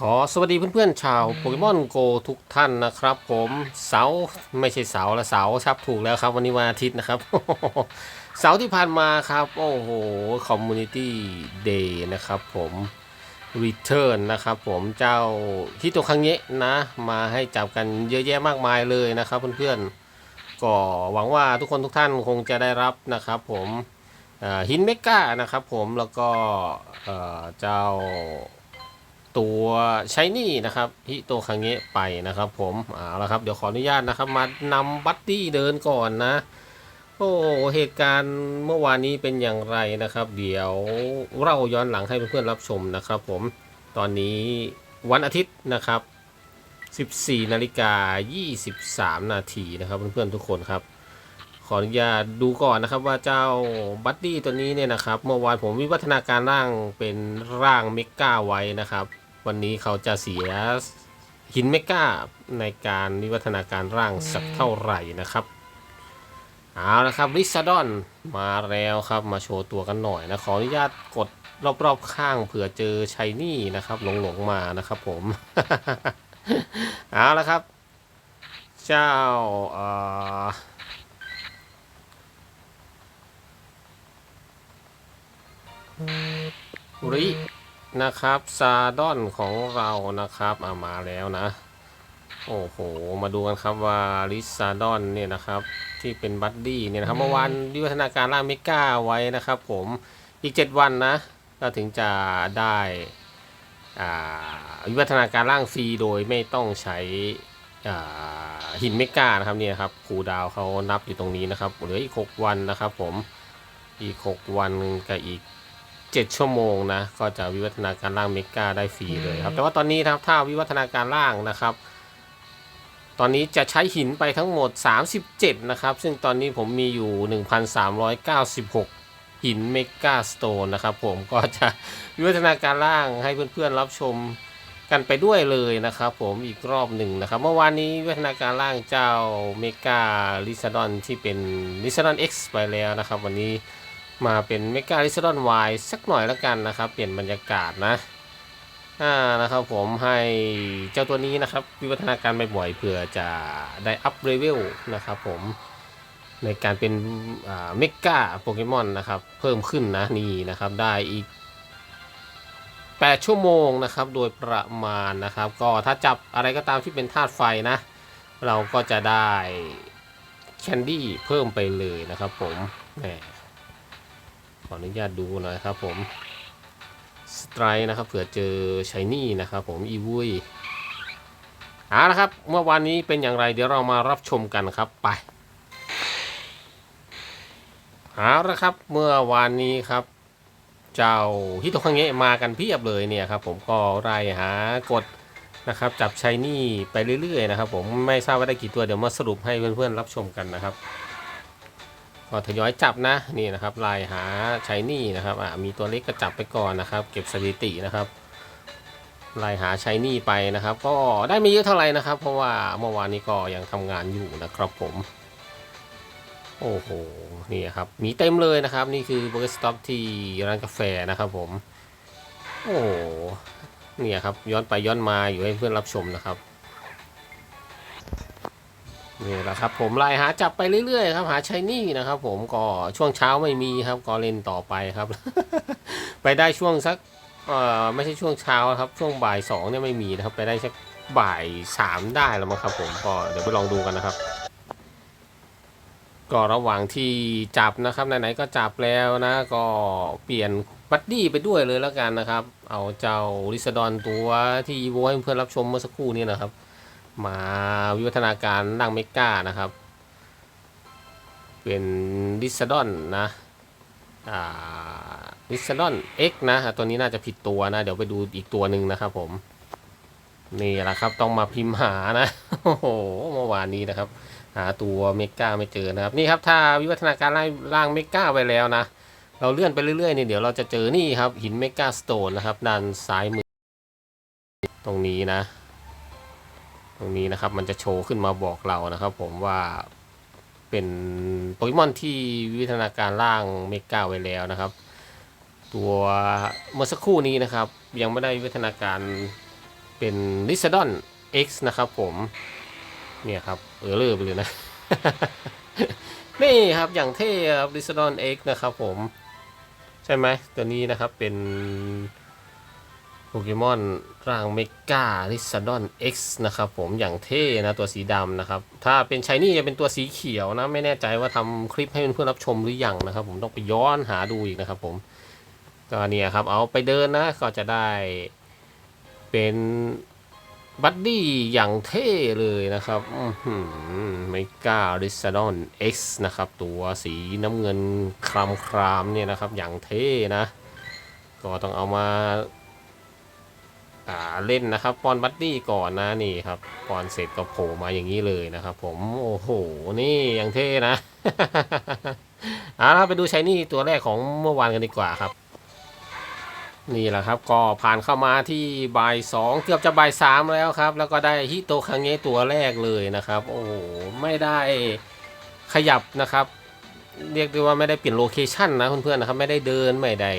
ขอสวัสดีเพื่อนๆชาวโปเกมอนโกทุกท่านนะครับผมเสาร์ไม่ใช่เสาร์ละเสาร์ชับถูกแล้วครับ วันนี้วันอาทิตย์นะครับ เสาร์ที่ผ่านมาครับ โอ้โหคอมมูนิตี้เดย์นะครับผม Return นนะครับผมเจ้าฮิโตคังเงะนะ มาให้จับกันเยอะแยะมากมายเลยนะครับเพื่อนๆก็หวังว่าทุกคนทุกท่านคงจะได้รับนะครับผมหินเมกานะครับผมแล้วก็เจ้า ตัวใช้นี่นะครับฮิโตคังเงะไปนะครับ ผมเอาละครับเดี๋ยวขออนุญาตนะครับ มานำบัตตี้เดินก่อนนะโอ้เหตุการณ์เมื่อวานนี้เป็นอย่างไรนะครับ เดี๋ยวเราย้อนหลังให้เพื่อนๆรับชมนะครับ ผมตอนนี้วันอาทิตย์นะครับ 14นาฬิกา23 นาทีนะครับ เพื่อนๆทุกคนครับ ขออนุญาตดูก่อนนะครับว่าเจ้าบัตตี้ตัวนี้เนี่ยนะครับ เมื่อวานผมวิวัฒนาการร่างเป็นร่างเมกาไว้นะครับ วันนี้เขาจะเสียหินเมกาในการวิวัฒนาการร่างสักเท่าไหร่นะครับเอาละครับริซาดอนมาแล้วครับมาโชว์ตัวกันหน่อยนะขออนุญาตกดรอบๆข้างเผื่อเจอชัยนี่นะครับหลงๆมานะครับผม เอาละครับ เจ้าเอ่อริ นะครับซาดอนของเรานะครับอามาแล้วนะ โอ้โห มาดูกันครับว่าลิซาดอนเนี่ยนะครับ ที่เป็นบัดดี้เนี่ยนะครับเมื่อวานวิวัฒนาการร่างเมกาไว้นะครับ ผมอีก 7 วันนะก็ถึงจะได้อ่าวิวัฒนาการร่างฟรีโดยไม่ต้องใช้อ่าหินเมกานะครับเนี่ยครับครูดาวเขานับอยู่ตรงนี้นะครับเหลืออีก 6 วันนะครับ ผมอีก 6 วันกับอีก 7 ชั่วโมงนะ ก็จะวิวัฒนาการร่างเมกาได้ฟรีเลยครับ แต่ว่าตอนนี้นะครับถ้าวิวัฒนาการร่างนะครับ ตอนนี้จะใช้หินไปทั้งหมด 37 นะครับ ซึ่งตอนนี้ผมมีอยู่ 1,396 หินเมกาสโตนนะครับผมก็จะวิวัฒนาการร่างให้เพื่อนๆรับชมกันไปด้วยเลยนะครับ ผมอีกรอบหนึ่งนะครับ เมื่อวานนี้วิวัฒนาการร่างเจ้าเมกาลิซาดอนที่เป็นลิซาดอน X ไปแล้วนะครับ วันนี้ มาเป็นเมกาลิซดอนวายสักหน่อยแล้วกันนะครับ เปลี่ยนบรรยากาศนะอ่านะครับผมให้เจ้าตัวนี้นะครับ วิวัฒนาการบ่อยๆเผื่อจะได้อัพเลเวลนะครับผมในการเป็นเมกาโปเกมอนนะครับ เพิ่มขึ้นนะนี่นะครับได้อีก 8 ชั่วโมงนะครับ โดยประมาณนะครับ ก็ถ้าจับอะไรก็ตามที่เป็นธาตุไฟนะ เราก็จะได้แคนดี้เพิ่มไปเลยนะครับผมแหม ขออนุญาตดูหน่อยครับผมสไตร์นะครับเผื่อเจอชายนี่นะครับผมอีวุยเอาละครับ เมื่อวานนี้เป็นอย่างไรเดี๋ยวเรามารับชมกันครับไปเอาละครับเมื่อวานนี้ครับ เจ้าฮิโตคังเงะมากันเพียบเลยเนี่ยครับผมก็ไล่หากดนะครับ จับชายนี่ไปเรื่อยๆนะครับ ผมไม่ทราบว่าได้กี่ตัวเดี๋ยวมาสรุปให้เพื่อนๆรับชมกันนะครับ ก็ทยอยจับนะนี่นะครับลายหาใช้นี่นะครับอ่ามีตัวเล็กก็จับไปก่อนนะครับ เก็บสถิตินะครับลายหาใช้นี่ไปนะครับ ก็ได้ไม่เยอะเท่าไหร่นะครับ เพราะว่าเมื่อวานนี้ก็ยังทำงานอยู่นะครับผมโอ้โหนี่ครับมีเต็มเลยนะครับ นี่คือโบเกสต็อปที่ร้านกาแฟนะครับผมโอ้โหเนี่ยครับย้อนไปย้อนมาอยู่ให้เพื่อนรับชมนะครับ นี่แหละครับผมไล่หาจับไปเรื่อยๆครับหาชายนี่นะครับ ผมก็ช่วงเช้าไม่มีครับก็เล่นต่อไปครับ ไปได้ช่วงสักเอ่อไม่ใช่ช่วงเช้าครับช่วงบ่ายสองเนี่ยไม่มีนะครับ ไปได้สักบ่ายสามได้แล้วมั้งครับ ผมก็เดี๋ยวไปลองดูกันนะครับ ก็ระหว่างที่จับนะครับไหนๆก็จับแล้วนะ ก็เปลี่ยนบัดดี้ไปด้วยเลยแล้วกันนะครับ เอาเจ้าลิซาดอนตัวที่อีโวให้เพื่อนรับชมเมื่อสักครู่นี้นะครับ มาวิวัฒนาการร่างเมกานะครับ เป็นดิสซดอนนะดิสซดอน X นะตัวนี้น่าจะผิดตัวนะ เดี๋ยวไปดูอีกตัวหนึ่งนะครับผม นี่แหละครับต้องมาพิมพ์หานะ โอ้โหเมื่อวานนี้นะครับ หาตัวเมกาไม่เจอนะครับ นี่ครับถ้าวิวัฒนาการร่างร่างเมกาไปแล้วนะ เราเลื่อนไปเรื่อยๆนี่เดี๋ยวเราจะเจอนี่ครับหินเมกาสโตนนะครับด้านซ้ายมือตรงนี้นะ ตรงนี้นะครับมันจะโชว์ขึ้นมาบอกเรานะครับ ผมว่าเป็นโปเกมอนที่วิวัฒนาการร่างเมกาไว้แล้วนะครับ ตัวเมื่อสักครู่นี้นะครับ ยังไม่ได้วิวัฒนาการเป็น l i s d o n X นะครับผมเนี่ยครับเออเลอร์ไปเลยนะ นี่ครับอย่างเท่ครับ l i s d o n X นะครับผม ใช่ไหมตัวนี้นะครับเป็น เกมอนร่างเมกาลิซาดอน X นะครับผมอย่างเท่นะตัวสีดำนะครับ ถ้าเป็นชายนี่จะเป็นตัวสีเขียวนะ ไม่แน่ใจว่าทำคลิปให้เพื่อนๆรับชมหรือยังนะครับ ผมต้องไปย้อนหาดูอีกนะครับผมก็เนี่ยครับเอาไปเดินนะก็จะได้เป็นบัดดี้อย่างเท่เลยนะครับเมกาลิซาดอน X นะครับ ตัวสีน้ำเงินครามครามๆเนี่ยนะครับอย่างเท่นะ ก็ต้องเอามา อ่าเล่นนะครับปอนบัดดี้ก่อนนะนี่ครับปอนเสร็จก็โผล่มาอย่างนี้เลยนะครับผมโอ้โหนี่ย่างเท่นะเอาละไปดูชายนี่ตัวแรกของเมื่อวานกันดีกว่าครับ นี่แหละครับก็ผ่านเข้ามาที่บ่ายสองเกือบจะบ่ายสามแล้วครับ แล้วก็ได้ฮิโตคังเงะตัวแรกเลยนะครับ โอ้โหไม่ได้ขยับนะครับ เรียกได้ว่าไม่ได้เปลี่ยนโลเคชันนะเพื่อนๆนะครับ ไม่ได้เดินไม่ได้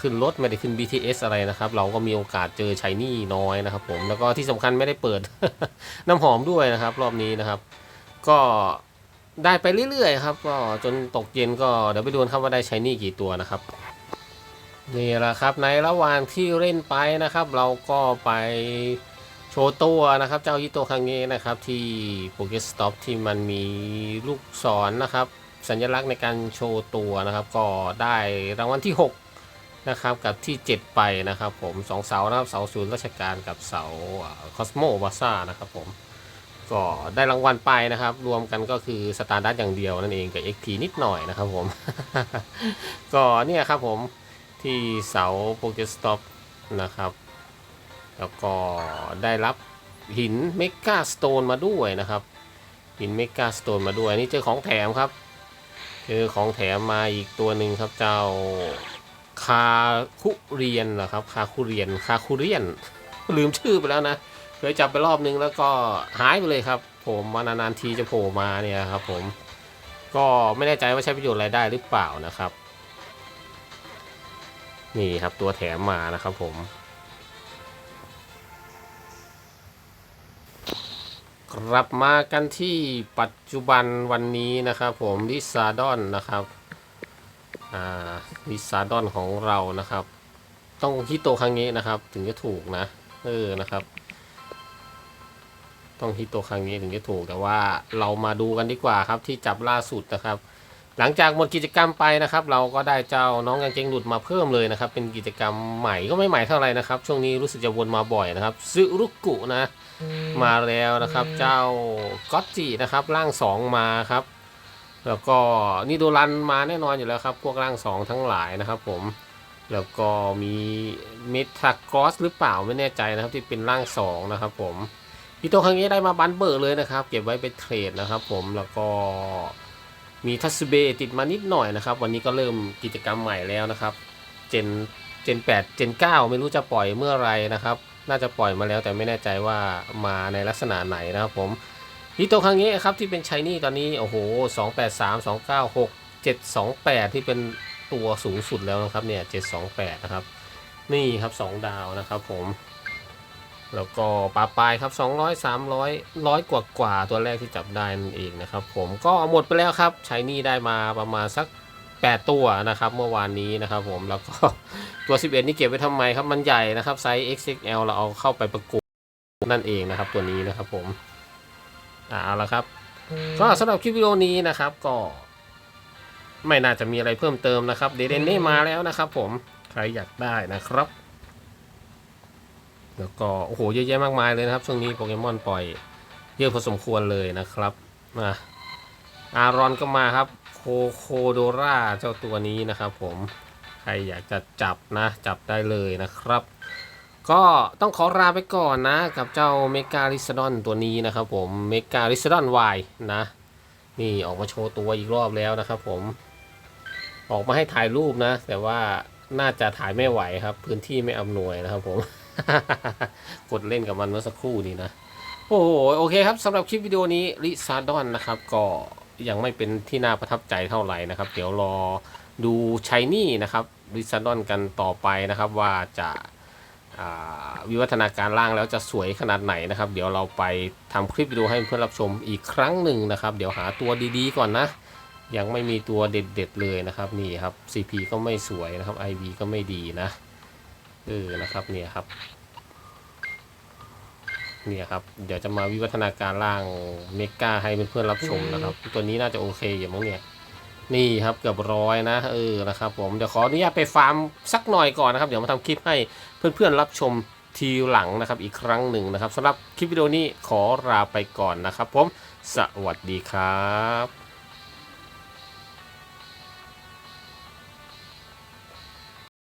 ขึ้นรถไม่ได้ขึ้น BTS อะไรนะครับ เราก็มีโอกาสเจอชายนี่น้อยนะครับ ผมแล้วก็ที่สำคัญไม่ได้เปิด น้ำหอมด้วยนะครับ รอบนี้นะครับ ก็ได้ไปเรื่อยๆครับ ก็จนตกเย็นก็เดี๋ยวไปดูนครับว่าได้ชายนี่กี่ตัวนะครับนี่แหละครับในระหว่างที่เล่นไปนะครับ เราก็ไปโชว์ตัวนะครับ เจ้าฮิโตคังเงนะครับ ที่โปเกสต็อปที่มันมีลูกศรนะครับ สัญลักษณ์ในการโชว์ตัวนะครับ ก็ได้รางวัลที่ 6 นะครับกับที่ 7 ไปนะครับผมสองเสานะครับเสาศูนย์ราชการกับเสาคอสโมบาซ่านะครับผมก็ได้รางวัลไปนะครับ รวมกันก็คือสตาร์ดัตอย่างเดียวนั่นเองกับ XP นิดหน่อยนะครับผม ก็เนี่ยครับผมที่เสาโปเกสต็อปนะครับ แล้วก็ได้รับหินเมกาสโตนมาด้วยนะครับ หินเมกาสโตนมาด้วยนนี่เจอของแถมครับเจอของแถมมาอีกตัวหนึ่งครับเจ้า คาคุเรียนเหรอครับ คาคุเรียน คาคุเรียน ลืมชื่อไปแล้วนะ เคยจับไปรอบนึงแล้วก็หายไปเลยครับ ผมมานานๆทีจะโผล่มาเนี่ยครับผม ก็ไม่แน่ใจว่าใช้ประโยชน์อะไรได้หรือเปล่านะครับ นี่ครับตัวแถมมานะครับผมกลับมากันที่ปัจจุบันวันนี้นะครับผมลิซาดอนนะครับ อ่าลิซาดอนของเรานะครับ ต้องฮิโตคังเงะนะครับ ถึงจะถูกนะ เออนะครับ ต้องฮิโตคังเงะถึงจะถูกแต่ว่าเรามาดูกันดีกว่าครับที่จับล่าสุดนะครับ หลังจากหมดกิจกรรมไปนะครับ เราก็ได้เจ้าน้องกางเกงหลุดมาเพิ่มเลยนะครับ เป็นกิจกรรมใหม่ก็ไม่ใหม่เท่าไหร่นะครับ ช่วงนี้รู้สึกจะวนมาบ่อยนะครับซึรุกุนะ มาแล้วนะครับ เจ้าก็อตจินะครับ ร่างสองมาครับ แล้วก็นิโดรันมาแน่นอนอยู่แล้วครับ พวกร่างสองทั้งหลายนะครับผมแล้วก็มีเมทากรอสหรือเปล่าไม่แน่ใจนะครับที่เป็นร่างสองนะครับผมพี่โตครั้งนี้ได้มาบันเบอร์เลยนะครับ เก็บไว้เป็นเทรดนะครับ ผมแล้วก็มีทัสเบติดมานิดหน่อยนะครับ วันนี้ก็เริ่มกิจกรรมใหม่แล้วนะครับเจนเจน8เจน9ไม่รู้จะปล่อยเมื่อไรนะครับ น่าจะปล่อยมาแล้วแต่ไม่แน่ใจว่ามาในลักษณะไหนนะครับผม ฮิโตคังเงะครับที่เป็นชายนี่ตอนนี้โอ้โห283 296 728 ที่เป็นตัวสูงสุดแล้วนะครับเนี่ย728 นะครับ นี่ครับ 2 ดาวนะครับผม แล้วก็ปลาปลายครับ 200 300ร้อยกว่ากว่าตัวแรกที่จับได้นั่นเองนะครับผมก็หมดไปแล้วครับใช้นี่ได้มาประมาณสัก 8 ตัวนะครับ เมื่อวานนี้นะครับผมแล้วก็ตัว 11 นี่เก็บไว้ทำไมครับมันใหญ่นะครับไซส์ XXL เราเอาเข้าไปประกวดนั่นเองนะครับตัวนี้นะครับผม อ่าเอาละครับก็สำหรับคลิปวิดีโอนี้นะครับก็ ไม่น่าจะมีอะไรเพิ่มเติมนะครับเดเดนนี่มาแล้วนะครับ ผมใครอยากได้นะครับ แล้วก็โอ้โหเยอะแยะมากมายเลยนะครับช่วงนี้โปเกมอนปล่อยเยอะพอสมควรเลยนะครับมาอารอนก็มาครับ โคโคโดราเจ้าตัวนี้นะครับ ผมใครอยากจะจับนะ จับได้เลยนะครับ ก็ต้องขอลาไปก่อนนะ กับเจ้าเมกาลิซดอนตัวนี้นะครับผมเมกาลิซดอนวนะ นี่ออกมาโชว์ตัวอีกรอบแล้วนะครับผม ออกมาให้ถ่ายรูปนะ แต่ว่าน่าจะถ่ายไม่ไหวครับ พื้นที่ไม่อำนวยนะครับผม กดเล่นกับมันเมื่อสักครู่นี้นะ โอ้โหโอเคครับสำหรับคลิปวิดีโอนี้ลิซาดอนนะครับ ก็ยังไม่เป็นที่น่าประทับใจเท่าไหร่นะครับ เดี๋ยวรอดูชายนี่นะครับลิซาดอนกันต่อไปนะครับว่าจะ วิวัฒนาการล่างแล้วจะสวยขนาดไหนนะครับ เดี๋ยวเราไปทำคลิปวิดีโอให้เพื่อนรับชมอีกครั้งหนึ่งนะครับ เดี๋ยวหาตัวดีๆก่อนนะ ยังไม่มีตัวเด็ดๆเลยนะครับนี่ครับ CP ก็ไม่สวยนะครับ IB ก็ไม่ดีนะเออนะครับเนี่ยครับเนี่ยครับเดี๋ยวจะมาวิวัฒนาการล่างเมกาให้เพื่อนๆรับชมนะครับ ตัวนี้น่าจะโอเคอยู่มั้งเนี่ย นี่ครับเกือบร้อยนะเออนะครับผมเดี๋ยวขออนุญาตไปฟาร์มสักหน่อยก่อนนะครับ เดี๋ยวมาทำคลิปให้เพื่อนๆรับชมทีหลังนะครับอีกครั้งหนึ่งนะครับสำหรับคลิปวิดีโอนี้ขอลาไปก่อนนะครับ ผมสวัสดีครับ